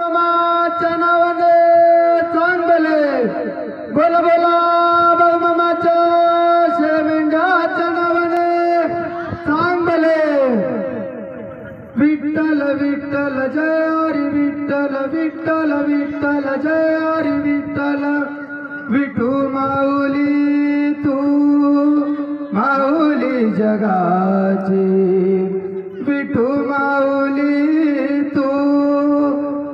मामाच्या नावाने चांगले बोल बोला बाळू मामाच्या शेमेंढ्याच्या नावाने चांगले विठ्ठल विठ्ठल जय हरी विठ्ठल विठ्ठल विठ्ठल जय हरी विठ्ठल. विठू माऊली तू माऊली जगाची.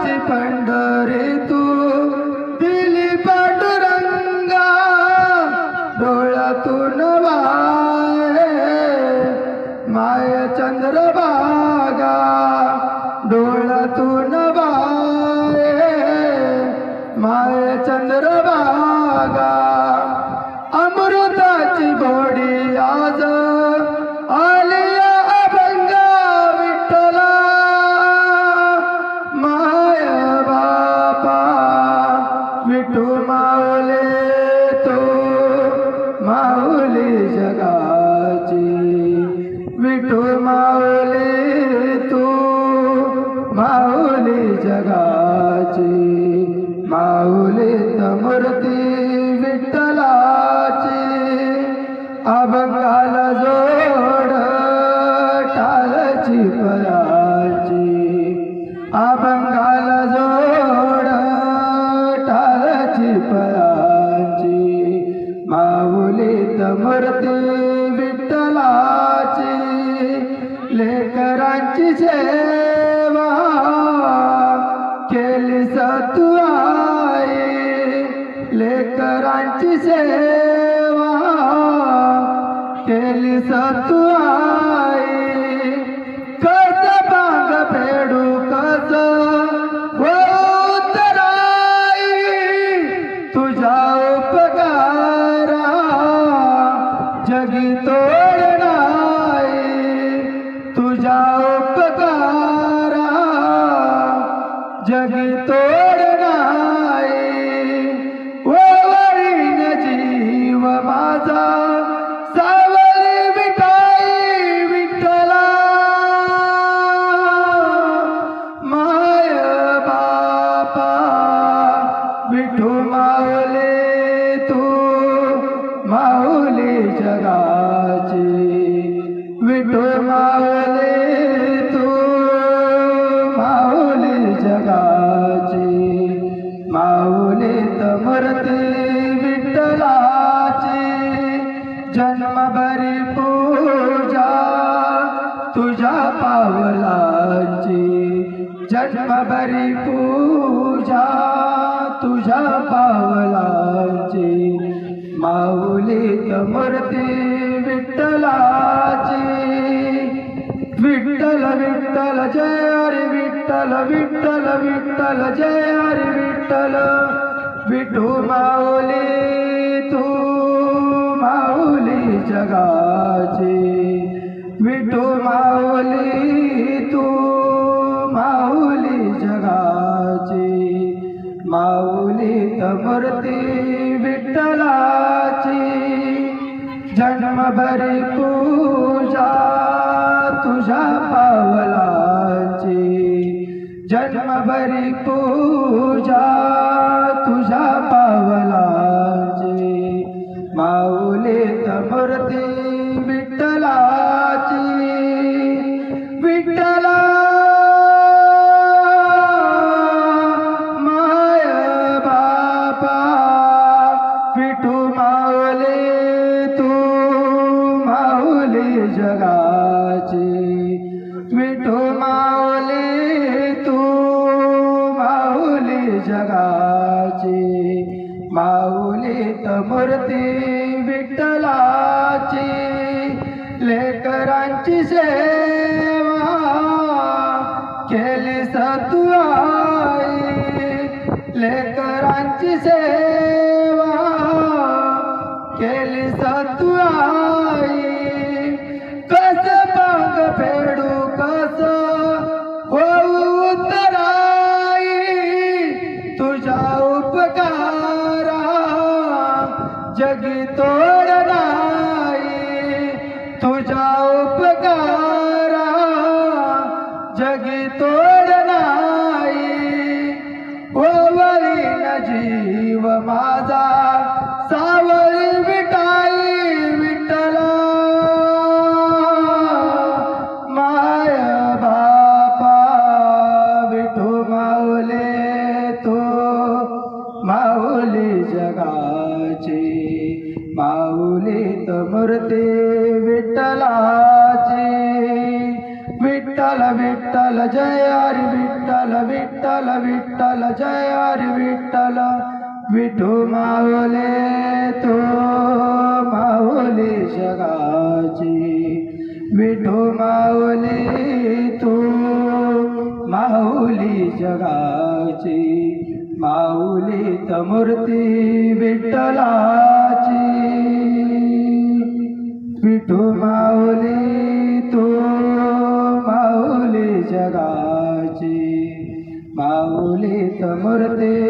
संसाराची पंढरी तू दिली पांडुरंगा डोळ्यातून माऊले तो माऊली जगाची. विठू माऊली तू माऊली जगाची. माऊली तमूर्ती विठ्ठलाची केली सतू लेकरांची सेवा केली सतू आई कस बाग फेडू कस होतराई तुझा उपकारा जगी तोड नाही. तुझा उपकारा जगी पावलाची जन्मभरी पूजा तुझ्या पावलाची माऊलीत मूर्ती विठ्ठलाची. विठ्ठल विठ्ठल जय हरी विठ्ठल विठ्ठल विठ्ठल जय हरी विठ्ठल. विठू माऊली तू माऊली जगाची. विठू माऊली तू माऊली जगाची. माऊली तमूर्ती विठ्ठलाची. जन्मभरी पूजा तुझ्या पावलाची. जन्मभरी पूजा तुझ्या पावलाची. माऊली तमूर्ती विठ्ठला विठू माऊली तू माऊली जगाची. विठू माऊली तू जगाची. माऊली मूर्ती विठ्ठलाची. लेकरांची सेवा केली सतुआई लेकरांची सेवा उपकारा जग तोड़नाई तुझा उपकारा जग तोड़नाई। ओ वरी न जीव मादा सावरी बिटा जगाची. माऊली मूर्ती विठ्ठलाची. विठ्ठल विठ्ठल जय हरी विठ्ठल विठ्ठल विठ्ठल जय हरी विठ्ठल. विठू माऊले तो माऊली जगाची. विठू माऊली तू माऊली जगाची. माऊली मूर्ती विठ्ठलाची. विठू माऊली तू माऊली जगाची. माऊली मूर्ती